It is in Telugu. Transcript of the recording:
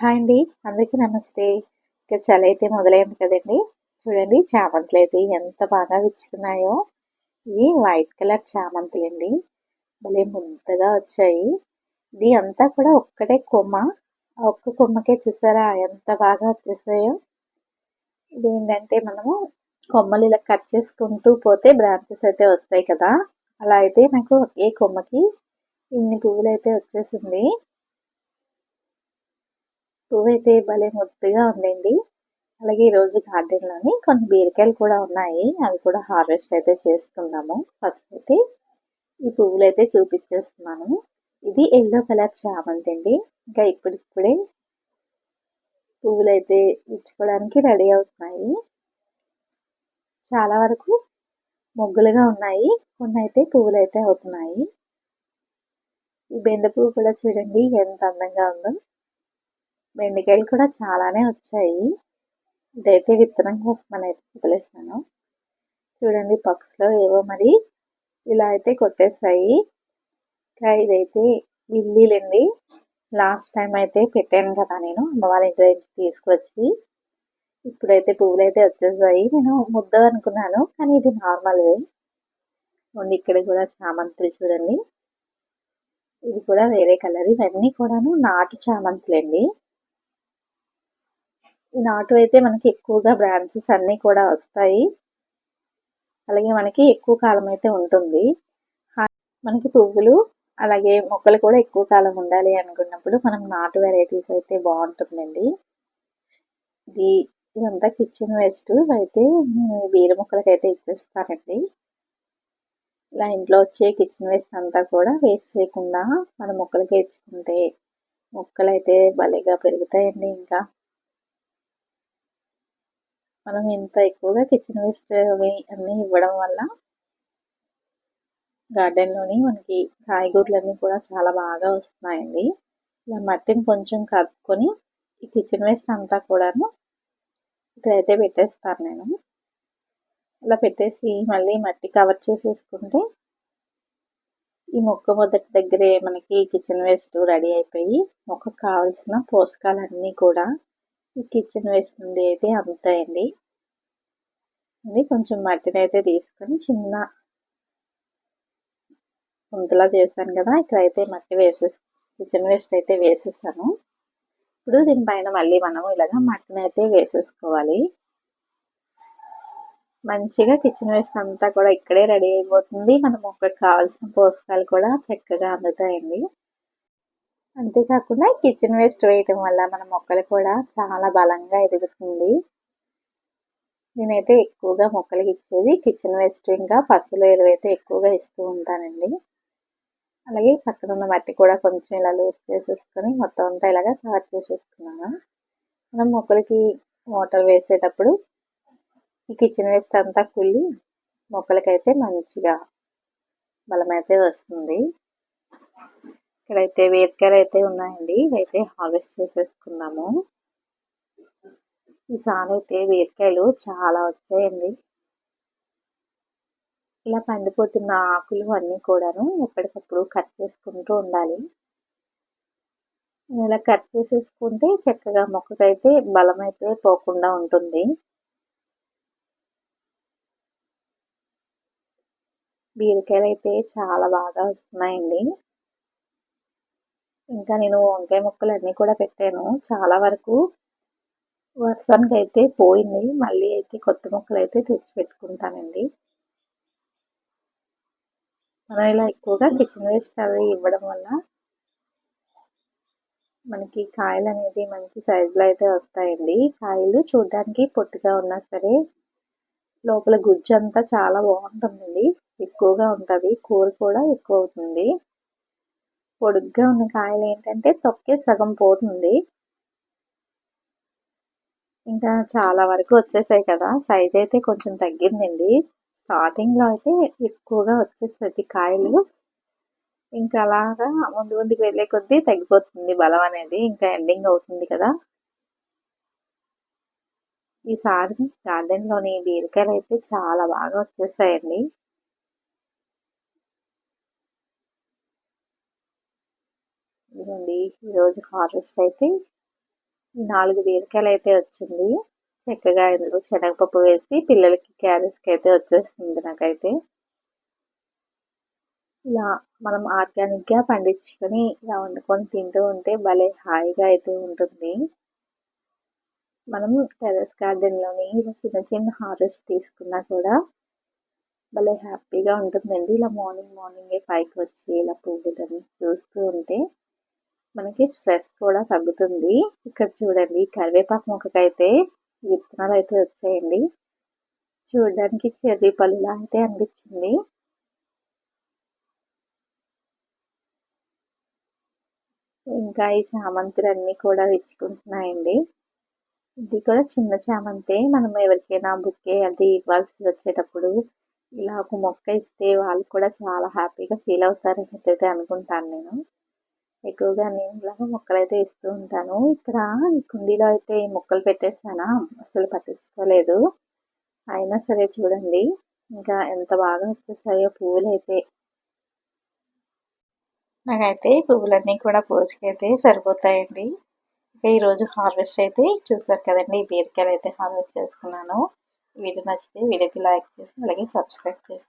హాయ్ అండి. అందరికీ నమస్తే. ఇక చలి అయితే మొదలైంది కదండి. చూడండి చామంతులు అయితే ఎంత బాగా విచ్చుకున్నాయో. ఇవి వైట్ కలర్ చామంతులు అండి. భలే ముంతగా వచ్చాయి. ఇది అంతా కూడా ఒక్కటే కొమ్మ. ఒక్క కొమ్మకే చూసారా ఎంత బాగా వచ్చేసాయో. ఇది ఏంటంటే మనము కొమ్మలు ఇలా కట్ చేసుకుంటూ పోతే బ్రాంచెస్ అయితే వస్తాయి కదా. అలా అయితే నాకు ఒకే కొమ్మకి ఇన్ని పువ్వులు అయితే వచ్చేసింది. పువ్వు అయితే భలే ముద్దుగా ఉందండి. అలాగే ఈరోజు గార్డెన్లోని కొన్ని బీరకాయలు కూడా ఉన్నాయి. అవి కూడా హార్వెస్ట్ అయితే చేసుకుందాము. ఫస్ట్ అయితే ఈ పువ్వులు అయితే చూపించేస్తున్నాను. ఇది ఎల్లో కలర్ చామంతి అండి. ఇంకా ఇప్పుడిప్పుడే పువ్వులు అయితే ఇచ్చుకోవడానికి రెడీ అవుతున్నాయి. చాలా వరకు మొగ్గులుగా ఉన్నాయి. కొన్ని అయితే పువ్వులు అయితే అవుతున్నాయి. ఈ బెండ పువ్వు కూడా చూడండి ఎంత అందంగా ఉందో. బెండకాయలు కూడా చాలానే వచ్చాయి. ఇదైతే విత్తనం కోసం అని అయితే వదిలేసాను. చూడండి పక్షులో ఏవో మరి ఇలా అయితే కొట్టేసాయి ఇంకా ఇదైతే ఇల్లీలండి. లాస్ట్ టైం అయితే పెట్టాను కదా నేను అమ్మ వాళ్ళ ఇంటి దగ్గర తీసుకొచ్చి ఇప్పుడైతే పువ్వులు అయితే వచ్చేసాయి. నేను ముద్ద అనుకున్నాను కానీ ఇది నార్మల్వే ఉండి ఇక్కడ కూడా చామంతులు చూడండి. ఇది కూడా వేరే కలర్. ఇవన్నీ కూడాను నాటు చామంతులండి. ఈ నాటు అయితే మనకి ఎక్కువగా బ్రాంచెస్ అన్నీ కూడా వస్తాయి. అలాగే మనకి ఎక్కువ కాలం అయితే ఉంటుంది. మనకి పువ్వులు అలాగే మొక్కలు కూడా ఎక్కువ కాలం ఉండాలి అనుకున్నప్పుడు మనం నాటు వెరైటీస్ అయితే బాగుంటుందండి. ఇది ఇదంతా కిచెన్ వేస్ట్ అయితే నేను బీర మొక్కలకి అయితే ఇచ్చేస్తానండి. ఇలా ఇంట్లో వచ్చే కిచెన్ వేస్ట్ అంతా కూడా వేస్ట్ చేయకుండా మన మొక్కలకి ఇచ్చుకుంటే మొక్కలు అయితే భలేగా పెరుగుతాయండి ఇంకా. మనం ఇంత ఎక్కువగా కిచెన్ వేస్ట్ అవి అన్నీ ఇవ్వడం వల్ల గార్డెన్లోని మనకి కాయగూరలన్నీ కూడా చాలా బాగా వస్తున్నాయండి. ఇలా మట్టిని కొంచెం కలుపుకొని ఈ కిచెన్ వేస్ట్ అంతా కూడాను ఇక్కడైతే పెట్టేస్తాను నేను. అలా పెట్టేసి మళ్ళీ మట్టి కవర్ చేసేసుకుంటే ఈ మొక్క మొదటి దగ్గరే మనకి కిచెన్ వేస్ట్ రెడీ అయిపోయి మొక్కకు కావాల్సిన పోషకాలన్నీ కూడా ఈ కిచెన్ వేస్ట్ నుండి అయితే అమ్ముతాయండి అది కొంచెం మట్టిని అయితే తీసుకొని చిన్న గుంతలా చేశాను కదా ఇక్కడైతే మట్టి వేసేసి కిచెన్ వేస్ట్ అయితే వేసేసాను. ఇప్పుడు దీనిపైన మళ్ళీ మనం ఇలాగ మట్టిని అయితే వేసేసుకోవాలి. మంచిగా కిచెన్ వేస్ట్ అంతా కూడా ఇక్కడే రెడీ అయిపోతుంది. మనం మొక్కకు కావాల్సిన పోషకాలు కూడా చక్కగా అందుతాయండి. అంతేకాకుండా కిచెన్ వేస్ట్ వేయటం వల్ల మన మొక్కలు కూడా చాలా బలంగా ఎదుగుతుంది. నేనైతే ఎక్కువగా మొక్కలకి ఇచ్చేది కిచెన్ వేస్ట్ ఇంకా పసులు ఎరువైతే ఎక్కువగా ఇస్తూ ఉంటానండి. అలాగే పక్కన ఉన్న మట్టి కూడా కొంచెం ఇలా లూజ్ చేసేసుకొని మొత్తం అంతా ఇలాగ కవర్ చేసేసుకున్నాను. మనం మొక్కలకి వాటర్ వేసేటప్పుడు ఈ కిచెన్ వేస్ట్ అంతా కుళ్ళి మొక్కలకైతే మంచిగా బలమైతే వస్తుంది. ఇక్కడైతే వేరుకాయలు అయితే ఉన్నాయండి. ఇవైతే హార్వెస్ట్ చేసేసుకున్నాము ఈసారి అయితే వేరుకాయలు చాలా వచ్చాయండి. ఇలా పండిపోతున్న ఆకులు అన్నీ కూడాను ఎప్పటికప్పుడు కట్ చేసుకుంటూ ఉండాలి. ఇలా కట్ చేసేసుకుంటే చక్కగా మొక్కకైతే బలం అయితే పోకుండా ఉంటుంది. బీరకాయలు అయితే చాలా బాగా వస్తున్నాయండి. ఇంకా నేను వంకాయ ముక్కలు అన్నీ కూడా పెట్టాను. చాలా వరకు వర్షానికి అయితే పోయింది. మళ్ళీ అయితే కొత్త ముక్కలు అయితే తెచ్చి పెట్టుకుంటానండి. మనం ఇలా ఎక్కువగా కిచెన్ వేస్ట్ అవి ఇవ్వడం వల్ల మనకి కాయలు అనేది మంచి సైజులో అయితే వస్తాయండి. కాయలు చూడడానికి పొట్టుగా ఉన్నా సరే లోపల గుజ్జు అంతా చాలా బాగుంటుందండి. ఎక్కువగా ఉంటుంది. కూర కూడా ఎక్కువ అవుతుంది. పొడుగ్గా ఉన్న కాయలు ఏంటంటే తొక్కే సగం పోతుంది. ఇంకా చాలా వరకు వచ్చేసాయి కదా సైజ్ అయితే కొంచెం తగ్గిందండి. స్టార్టింగ్లో అయితే ఎక్కువగా వచ్చేస్తుంది కాయలు. ఇంకా అలాగా ముందు ముందుకు వెళ్ళే కొద్దీ తగ్గిపోతుంది బలం అనేది ఇంకా ఎండింగ్ అవుతుంది కదా. ఈసారి గార్డెన్లోని బీరకాయలు అయితే చాలా బాగా వచ్చేసాయండి. ఇదండి ఈరోజు హార్వెస్ట్ అయితే నాలుగు బీరకాయలు అయితే వచ్చింది. చక్కగా ఇందులో శనగపప్పు వేసి పిల్లలకి క్యారెట్స్కి అయితే వచ్చేస్తుంది నాకైతే. ఇలా మనం ఆర్గానిక్గా పండించుకొని ఇలా వండుకొని తింటూ ఉంటే భలే హాయిగా అయితే ఉంటుంది. మనం టెరెస్ గార్డెన్లోని ఇలా చిన్న చిన్న హార్వెస్ట్ తీసుకున్నా కూడా భలే హ్యాపీగా ఉంటుందండి. ఇలా మార్నింగ్ మార్నింగే పైకి వచ్చి ఇలా పువ్వులని చూస్తూ ఉంటే మనకి స్ట్రెస్ కూడా తగ్గుతుంది. ఇక్కడ చూడండి కరివేపాకు మొక్కకైతే విత్తనాలు అయితే వచ్చాయండి. చూడడానికి చెర్రీ పళ్ళులా అయితే అనిపించింది. ఇంకా ఈ చామంతులన్నీ కూడా విచ్చుకుంటున్నాయండి ఇది కూడా చిన్న చామంతే. మనం ఎవరికైనా బుక్కే అది ఇవ్వాల్సి వచ్చేటప్పుడు ఇలా ఒక మొక్క ఇస్తే వాళ్ళు కూడా చాలా హ్యాపీగా ఫీల్ అవుతారని అయితే అనుకుంటాను నేను. ఎక్కువగా నేను ఇలాగ మొక్కలైతే ఇస్తూ ఉంటాను. ఇక్కడ ఈ కుండీలో అయితే ఈ మొక్కలు పెట్టేస్తానా అసలు పట్టించుకోలేదు. అయినా సరే చూడండి. ఇంకా ఎంత బాగా వచ్చేసాయో పువ్వులు అయితే నాకైతే పువ్వులన్నీ కూడా పూజకైతే సరిపోతాయండి. ఈరోజు హార్వెస్ట్ అయితే చూసారు కదండి. బీరకాయలు అయితే హార్వెస్ట్ చేసుకున్నాను. వీడియో నచ్చితే వీడియోకి లైక్ చేసి అలాగే సబ్స్క్రైబ్ చేసి